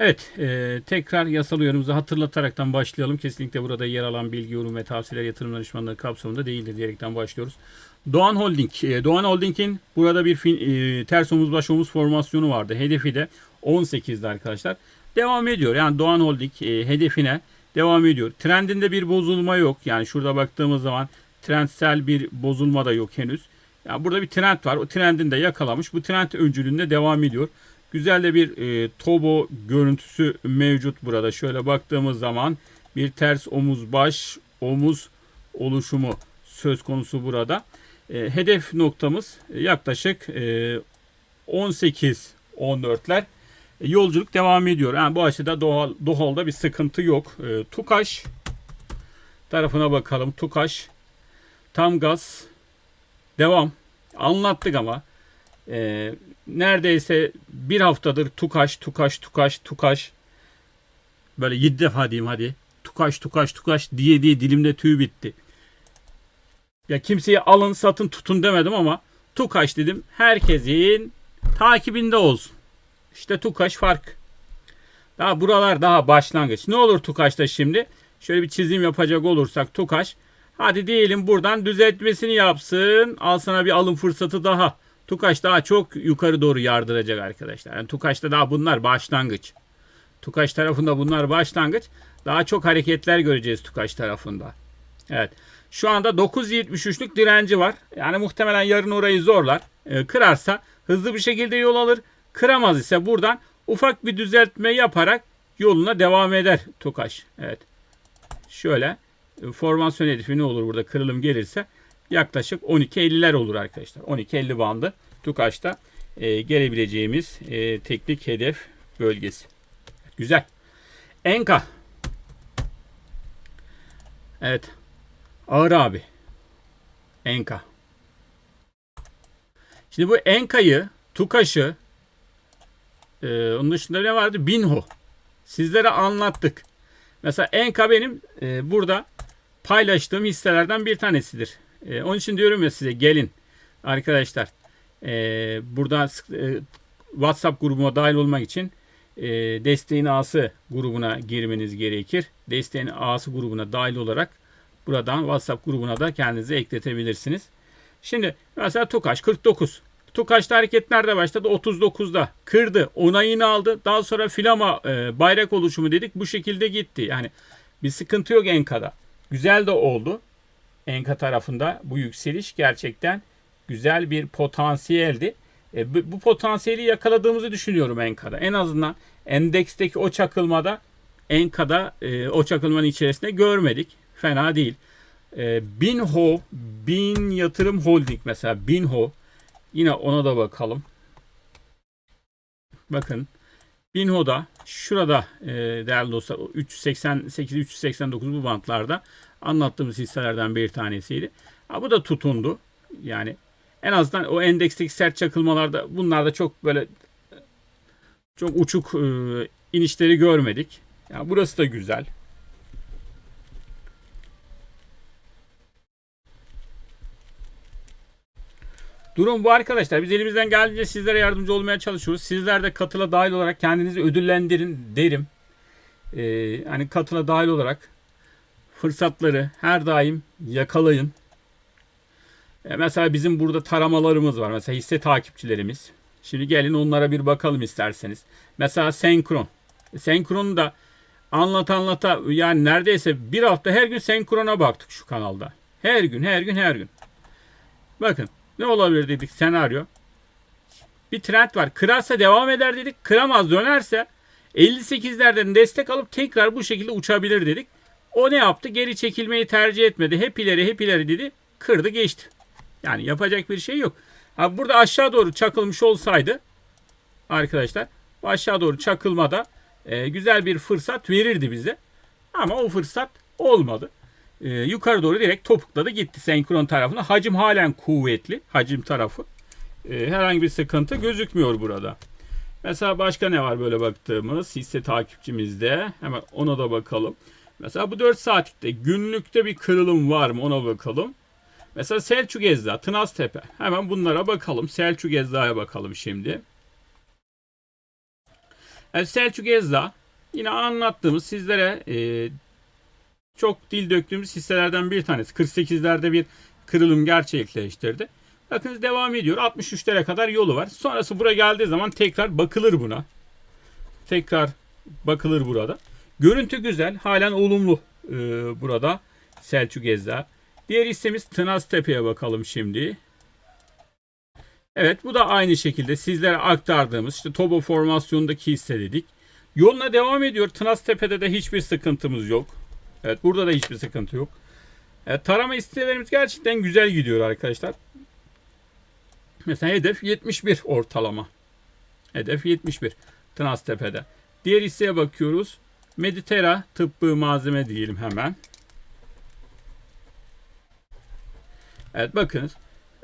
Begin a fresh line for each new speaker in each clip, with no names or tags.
Evet, e, tekrar yasal uyarımızı hatırlataraktan başlayalım. Kesinlikle burada yer alan bilgi, yorum ve tavsiyeler yatırım danışmanlığı kapsamında değildir diyerekten başlıyoruz. Doğan Holding, e, Doğan Holding'in burada bir fin, e, ters omuz baş omuz formasyonu vardı. Hedefi de 18'di arkadaşlar. Devam ediyor. Yani Doğan Holding e, hedefine devam ediyor. Trendinde bir bozulma yok. Yani şurada baktığımız zaman trendsel bir bozulma da yok henüz. Yani burada bir trend var. O trendini de yakalamış. Bu trend öncülüğünde devam ediyor. Güzel de bir e, Tobo görüntüsü mevcut burada. Şöyle baktığımız zaman bir ters omuz baş omuz oluşumu söz konusu burada. E, hedef noktamız yaklaşık e, 18-14'ler. E, yolculuk devam ediyor. Yani bu açıda doğal, doğalda bir sıkıntı yok. E, Tukaş tarafına bakalım. Tukaş tam gaz devam. Anlattık ama e, neredeyse bir haftadır Tukaş, Tukaş, Tukaş, Tukaş böyle yedi defa diyeyim hadi. Tukaş, Tukaş, Tukaş diye diye dilimde tüy bitti. Ya kimseye alın, satın, tutun demedim ama Tukaş dedim. Herkesin takibinde olsun. İşte Tukaş fark. Daha buralar daha başlangıç. Ne olur Tukaş'ta şimdi? Şöyle bir çizim yapacak olursak Tukaş. Hadi diyelim buradan düzeltmesini yapsın. Al sana bir alım fırsatı daha. Tukaş daha çok yukarı doğru yardıracak arkadaşlar. Yani Tukaş'ta daha bunlar başlangıç. Tukaş tarafında bunlar başlangıç. Daha çok hareketler göreceğiz Tukaş tarafında. Evet. Şu anda 9.73'lük direnci var. Yani muhtemelen yarın orayı zorlar. Ee, kırarsa hızlı bir şekilde yol alır. Kıramaz ise buradan ufak bir düzeltme yaparak yoluna devam eder Tukaş. Evet. Şöyle e, formasyon hedefi ne olur burada kırılım gelirse yaklaşık 12.50'ler olur arkadaşlar. 12.50 bandı Tukaş'ta e, gelebileceğimiz e, teknik hedef bölgesi. Güzel. Enka. Evet. Ağır abi. Enka. Şimdi bu Enka'yı, Tukaş'ı e, onun dışında ne vardı? Binho. Sizlere anlattık. Mesela Enka benim e, burada paylaştığım hisselerden bir tanesidir. E, onun için diyorum ya size gelin arkadaşlar. E, burada e, WhatsApp grubuma dahil olmak için e, desteğin A'sı grubuna girmeniz gerekir. Desteğin A'sı grubuna dahil olarak buradan WhatsApp grubuna da kendinizi ekletebilirsiniz. Şimdi mesela Tukaş 49. Tukaş'ta hareket nerede başladı? 39'da. Kırdı. Onayını aldı. Daha sonra filama e, bayrak oluşumu dedik. Bu şekilde gitti. Yani bir sıkıntı yok Enka'da. Güzel de oldu. Enka tarafında bu yükseliş gerçekten güzel bir potansiyeldi. E, bu, bu potansiyeli yakaladığımızı düşünüyorum Enka'da. En azından endeksteki o çakılmada Enka'da e, o çakılmanın içerisinde görmedik. Fena değil. E, Binho, Bin Yatırım Holding mesela Binho yine ona da bakalım. Bakın Binho'da şurada e, değerli dostlar 388 389 bu bantlarda anlattığımız hisselerden bir tanesiydi. Ha, bu da tutundu. Yani en azından o endeksteki sert çakılmalarda bunlarda çok böyle çok uçuk e, inişleri görmedik. Yani burası da güzel. Durum bu arkadaşlar. Biz elimizden geldiğince sizlere yardımcı olmaya çalışıyoruz. Sizler de katıla dahil olarak kendinizi ödüllendirin derim. Ee, hani katıla dahil olarak fırsatları her daim yakalayın. Ee, mesela bizim burada taramalarımız var. Mesela hisse takipçilerimiz. Şimdi gelin onlara bir bakalım isterseniz. Mesela Senkron. Senkron'u da anlat anlata yani neredeyse bir hafta her gün Senkron'a baktık şu kanalda. Her gün her gün her gün. Bakın ne olabilir dedik senaryo. Bir trend var. Kırarsa devam eder dedik. Kıramaz dönerse 58'lerden destek alıp tekrar bu şekilde uçabilir dedik. O ne yaptı? Geri çekilmeyi tercih etmedi. Hep ileri hep ileri dedi. Kırdı geçti. Yani yapacak bir şey yok. Ha burada aşağı doğru çakılmış olsaydı arkadaşlar aşağı doğru çakılmada e, güzel bir fırsat verirdi bize. Ama o fırsat olmadı. E, yukarı doğru direkt topukladı gitti senkron tarafına. Hacim halen kuvvetli. Hacim tarafı. E, herhangi bir sıkıntı gözükmüyor burada. Mesela başka ne var böyle baktığımız hisse takipçimizde. Hemen ona da bakalım. Mesela bu 4 saatlikte günlükte bir kırılım var mı ona bakalım. Mesela Selçuk Ezda, Tınaztepe. Hemen bunlara bakalım. Selçuk Ezda'ya bakalım şimdi. El Selçuk Ezda yine anlattığımız sizlere e, çok dil döktüğümüz hisselerden bir tanesi. 48'lerde bir kırılım gerçekleştirdi. Bakınız devam ediyor. 63'lere kadar yolu var. Sonrası buraya geldiği zaman tekrar bakılır buna. Tekrar bakılır burada. Görüntü güzel. Halen olumlu e, burada Selçuk Ezda. Diğer hissemiz Tınaztepe'ye bakalım şimdi. Evet bu da aynı şekilde sizlere aktardığımız işte Tobo formasyonundaki hisse dedik. Yoluna devam ediyor. Tınaztepe'de de hiçbir sıkıntımız yok. Evet burada da hiçbir sıkıntı yok. Evet, tarama istelerimiz gerçekten güzel gidiyor arkadaşlar. Mesela hedef 71 ortalama. Hedef 71 Tınaztepe'de. Diğer hisseye bakıyoruz. Meditera tıbbı malzeme diyelim hemen. Evet bakınız.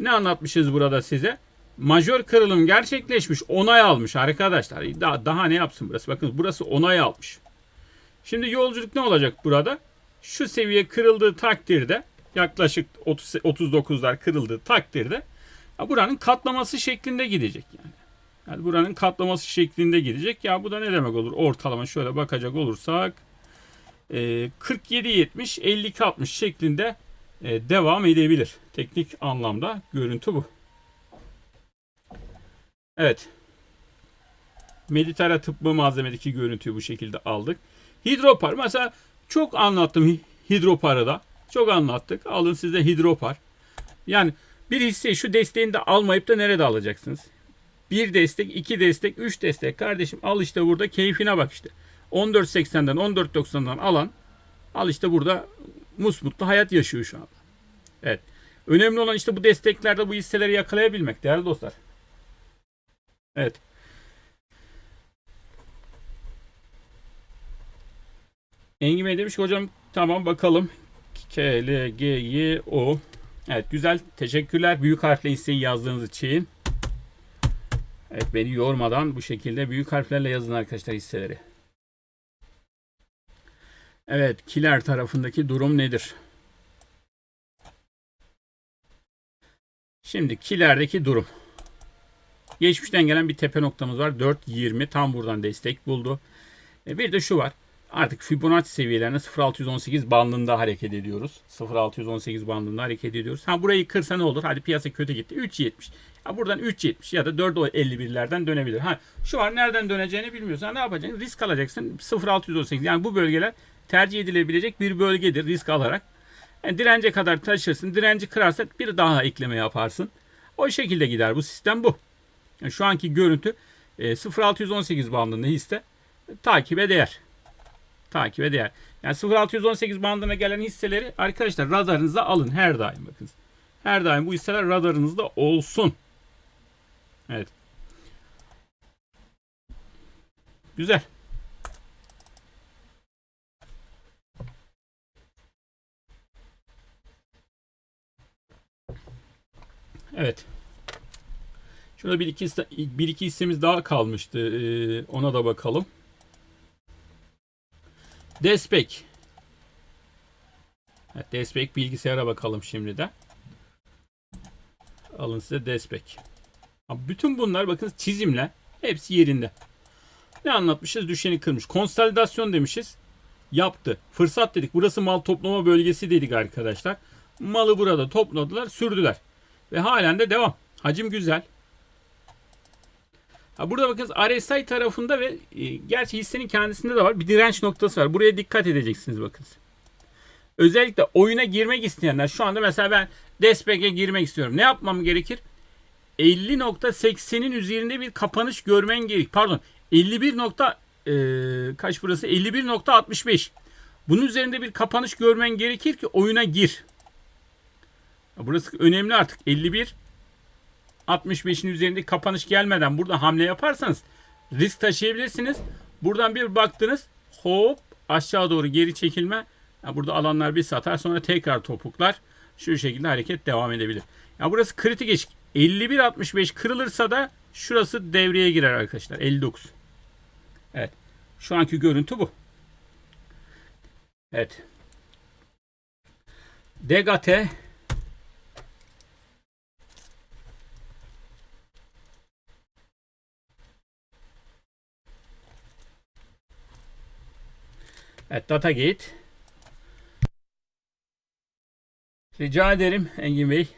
Ne anlatmışız burada size? Majör kırılım gerçekleşmiş. Onay almış arkadaşlar. Daha, daha ne yapsın burası? Bakın burası onay almış. Şimdi yolculuk ne olacak burada? Şu seviye kırıldığı takdirde yaklaşık 30, 39'lar kırıldığı takdirde buranın katlaması şeklinde gidecek yani. Yani buranın katlaması şeklinde gidecek. Ya bu da ne demek olur? Ortalama şöyle bakacak olursak e, 47-70, 52-60 şeklinde e, devam edebilir. Teknik anlamda görüntü bu. Evet. Meditera tıbbı malzemedeki görüntüyü bu şekilde aldık. Hidropar mesela çok anlattım hidroparı da. Çok anlattık. Alın size hidropar. Yani bir hisseyi şu desteğini de almayıp da nerede alacaksınız? Bir destek, iki destek, üç destek. Kardeşim al işte burada keyfine bak işte. 14.80'den 14.90'dan alan al işte burada musmutlu hayat yaşıyor şu anda. Evet. Önemli olan işte bu desteklerde bu hisseleri yakalayabilmek değerli dostlar. Evet. Engin Bey demiş ki hocam tamam bakalım. K, L, G, Y, O. Evet güzel. Teşekkürler büyük harfle hisseyi yazdığınız için. Evet beni yormadan bu şekilde büyük harflerle yazın arkadaşlar hisseleri. Evet kiler tarafındaki durum nedir? Şimdi kilerdeki durum. Geçmişten gelen bir tepe noktamız var. 4.20 tam buradan destek buldu. E bir de şu var. Artık Fibonacci seviyelerine 0.618 bandında hareket ediyoruz. 0.618 bandında hareket ediyoruz. Ha burayı kırsa ne olur? Hadi piyasa kötü gitti. 3.70. Buradan 3.70 ya da 4.51'lerden dönebilir. Ha şu var nereden döneceğini bilmiyorsun. Ha, ne yapacaksın? Risk alacaksın. 0.618. Yani bu bölgeler tercih edilebilecek bir bölgedir risk alarak. Yani dirence kadar taşırsın. Direnci kırarsa bir daha ekleme yaparsın. O şekilde gider. Bu sistem bu. Yani şu anki görüntü e, 0.618 bandında hisse e, takibe değer. Takibe değer. Yani 0.618 bandına gelen hisseleri arkadaşlar radarınıza alın her daim bakın. Her daim bu hisseler radarınızda olsun. Evet. Güzel. Evet. Şurada bir iki, bir iki hissemiz daha kalmıştı. Ee, ona da bakalım. Despek. Despek bilgisayara bakalım şimdi de. Alın size Despek. Bütün bunlar bakın çizimle hepsi yerinde. Ne anlatmışız? Düşeni kırmış. Konsolidasyon demişiz. Yaptı. Fırsat dedik. Burası mal toplama bölgesi dedik arkadaşlar. Malı burada topladılar, sürdüler. Ve halen de devam. Hacim güzel. Burada bakın RSI tarafında ve e, gerçi hissenin kendisinde de var. Bir direnç noktası var. Buraya dikkat edeceksiniz bakın. Özellikle oyuna girmek isteyenler şu anda mesela ben Despek'e girmek istiyorum. Ne yapmam gerekir? 50.80'in üzerinde bir kapanış görmen gerek. Pardon 51. Nokta, e, kaç burası? 51.65. Bunun üzerinde bir kapanış görmen gerekir ki oyuna gir. Burası önemli artık. 51 65'in üzerinde kapanış gelmeden burada hamle yaparsanız risk taşıyabilirsiniz. Buradan bir baktınız hop aşağı doğru geri çekilme. Burada alanlar bir satar sonra tekrar topuklar. Şu şekilde hareket devam edebilir. Ya burası kritik eşik. 51.65 kırılırsa da şurası devreye girer arkadaşlar. 59. Evet. Şu anki görüntü bu. Evet. Degate Evet Datagate. Rica ederim Engin Bey.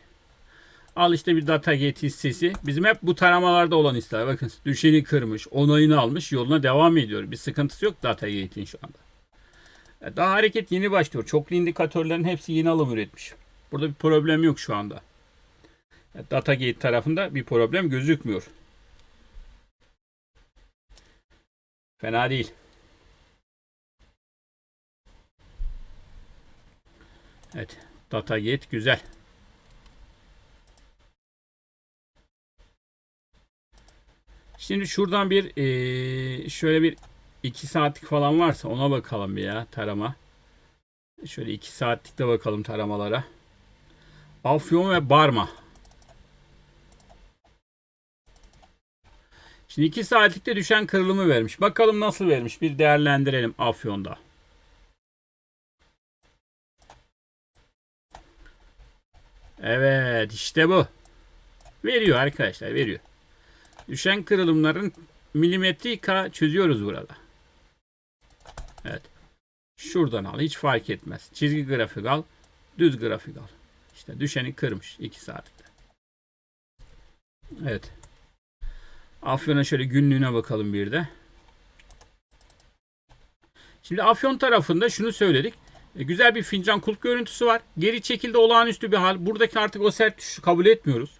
Al işte bir Datagate hissesi. Bizim hep bu taramalarda olan hisseler. Bakın düşeni kırmış, onayını almış, yoluna devam ediyor. Bir sıkıntısı yok Datagate'in şu anda. Daha hareket yeni başlıyor. Çoklu indikatörlerin hepsi yeni alım üretmiş. Burada bir problem yok şu anda. E, Datagate tarafında bir problem gözükmüyor. Fena değil. Evet. Datagate güzel. Şimdi şuradan bir eee, şöyle bir 2 saatlik falan varsa ona bakalım bir ya tarama. Şöyle 2 saatlik de bakalım taramalara. Afyon ve Barma. Şimdi 2 saatlikte düşen kırılımı vermiş. Bakalım nasıl vermiş. Bir değerlendirelim Afyon'da. Evet işte bu. Veriyor arkadaşlar veriyor. Düşen kırılımların milimetrika çözüyoruz burada. Evet. Şuradan al hiç fark etmez. Çizgi grafik al. Düz grafik al. İşte düşeni kırmış 2 saatte. Evet. Afyon'a şöyle günlüğüne bakalım bir de. Şimdi Afyon tarafında şunu söyledik. E, güzel bir fincan kulp görüntüsü var. Geri çekildi olağanüstü bir hal. Buradaki artık o sert düşüşü kabul etmiyoruz.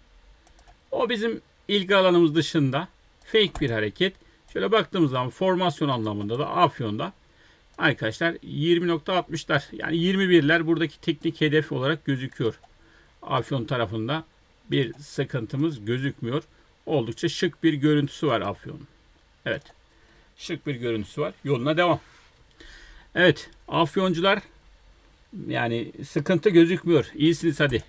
O bizim ilgi alanımız dışında fake bir hareket. Şöyle baktığımız zaman formasyon anlamında da Afyon'da arkadaşlar 20.60'lar yani 21'ler buradaki teknik hedef olarak gözüküyor. Afyon tarafında bir sıkıntımız gözükmüyor. Oldukça şık bir görüntüsü var Afyon'un. Evet. Şık bir görüntüsü var. Yoluna devam. Evet. Afyoncular yani sıkıntı gözükmüyor. İyisiniz hadi.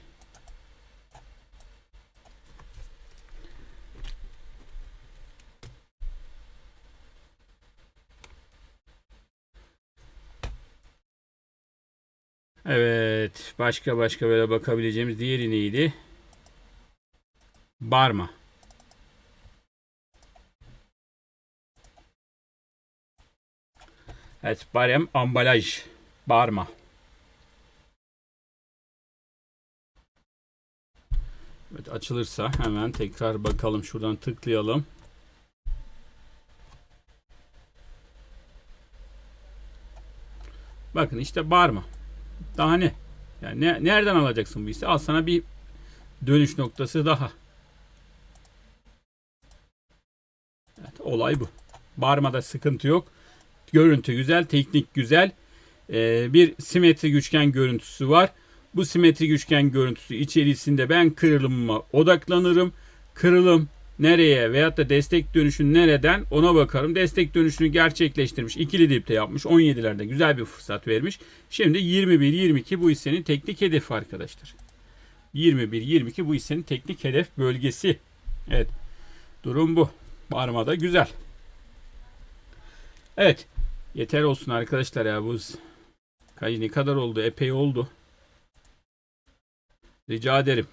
Evet. Başka başka böyle bakabileceğimiz diğeri neydi? Barma. Evet. Barem ambalaj. Barma. Evet açılırsa hemen tekrar bakalım. Şuradan tıklayalım. Bakın işte barma. Daha ne? Yani ne, nereden alacaksın bu hisse? Al sana bir dönüş noktası daha. Evet, olay bu. Barmada sıkıntı yok. Görüntü güzel, teknik güzel. Ee, bir simetrik üçgen görüntüsü var. Bu simetrik üçgen görüntüsü içerisinde ben kırılımıma odaklanırım. Kırılım nereye veyahut da destek dönüşü nereden ona bakarım. Destek dönüşünü gerçekleştirmiş. ikili dipte yapmış. 17'lerde güzel bir fırsat vermiş. Şimdi 21-22 bu hissenin teknik hedefi arkadaşlar. 21-22 bu hissenin teknik hedef bölgesi. Evet. Durum bu. Barmada güzel. Evet. Yeter olsun arkadaşlar ya bu kaç ne kadar oldu? Epey oldu. Rica ederim.